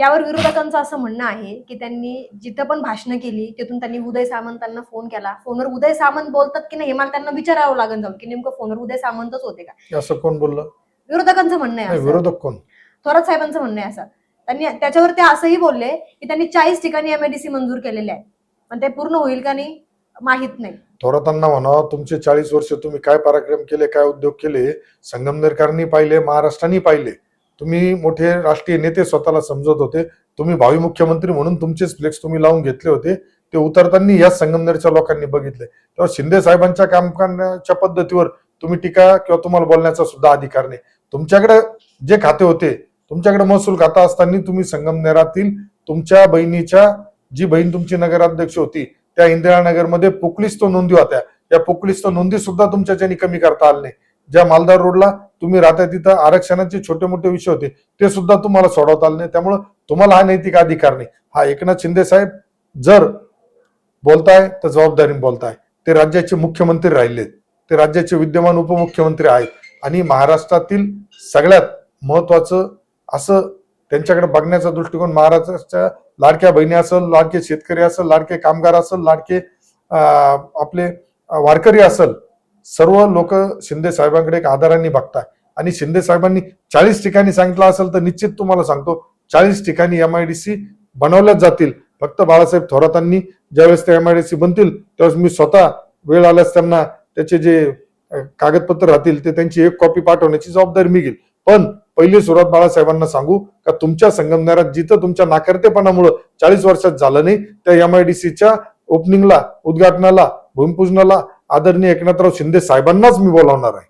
यावर विरोधकांचं असं म्हणणं आहे की त्यांनी जिथं पण भाषणं केली तिथून त्यांनी उदय सामंतांना फोन केला. फोनवर उदय सामंत बोलतात की नाही हे मला त्यांना विचारावं लागेल जाऊन की नेमकं फोनवर उदय सामंतच होते का? असं कोण बोललं? विरोधकांचं म्हणणं आहे. विरोधक कोण? थोरात साहेबांचं म्हणणं आहे असं. त्यांनी त्याच्यावर ते असंही बोलले की त्यांनी चाळीस ठिकाणी एमआयडीसी मंजूर केलेले आहे पण ते पूर्ण होईल का नाही माहीत नाही. थोरातांना म्हणा तुमचे चाळीस वर्ष तुम्ही काय पराक्रम केले काय उद्योग केले संगमनेरकरांनी पाहिले महाराष्ट्राने पाहिले तुम्ही मोठे राष्ट्रीय नेते स्वतःला समजत होते. तुम्ही भावी मुख्यमंत्री म्हणून तुमचेच फ्लेक्स तुम्ही लावून घेतले होते. ते उतरताना या संगमनेरच्या लोकांनी बघितले. तेव्हा शिंदे साहेबांच्या काम करण्याच्या पद्धतीवर तुम्ही टीका किंवा तुम्हाला बोलण्याचा सुद्धा अधिकार नाही. तुमच्याकडे जे खाते होते तुमच्याकडे महसूल खाता असताना तुम्ही संगमनेरातील तुमच्या बहिणीच्या जी बहीण तुमची नगराध्यक्ष होती त्या इंदिरानगरमध्ये पोकलिस्त नोंदी होत्या. या पोकलिस्त नोंदी सुद्धा तुमच्याच्यानी कमी करता आले नाही. ज्या मालदार रोडला तुम्ही राहता तिथं आरक्षणाचे छोटे मोठे विषय होते ते सुद्धा तुम्हाला सोडवता आले नाही. त्यामुळं तुम्हाला हा नैतिक अधिकार नाही. हा एकनाथ शिंदे साहेब जर बोलताय तर जबाबदारीने बोलताय. ते राज्याचे मुख्यमंत्री राहिलेत. ते राज्याचे विद्यमान उपमुख्यमंत्री आहेत. आणि महाराष्ट्रातील सगळ्यात महत्वाचं असं त्यांच्याकडे बघण्याचा दृष्टिकोन महाराष्ट्राच्या लाडक्या बहिणी असेल लाडके शेतकरी असेल लाडके कामगार असेल लाडके आपले वारकरी असेल सर्व लोक शिंदे साहेबांकडे एक आदराने बघताय. आणि शिंदे साहेबांनी चाळीस ठिकाणी सांगितलं असेल तर निश्चित तुम्हाला सांगतो चाळीस ठिकाणी एम आय डी सी बनवल्याच जातील. फक्त बाळासाहेब थोरातांनी ज्यावेळेस ते एम आय डी सी बनतील त्यावेळेस मी स्वतः वेळ आल्यास त्यांना त्याचे जे कागदपत्र राहतील ते त्यांची एक कॉपी पाठवण्याची जबाबदारी मी घेईल. पण पहिली सुरुवात बाळासाहेबांना सांगू का तुमच्या संगमनेरात जिथं तुमच्या नाकर्तेपणामुळं चाळीस वर्षात झालं नाही त्या एम आय डी सीच्या ओपनिंगला उद्घाटनाला भूमिपूजनाला आदरणीय एकनाथराव शिंदे साहेबांनाच मी बोलावणार आहे.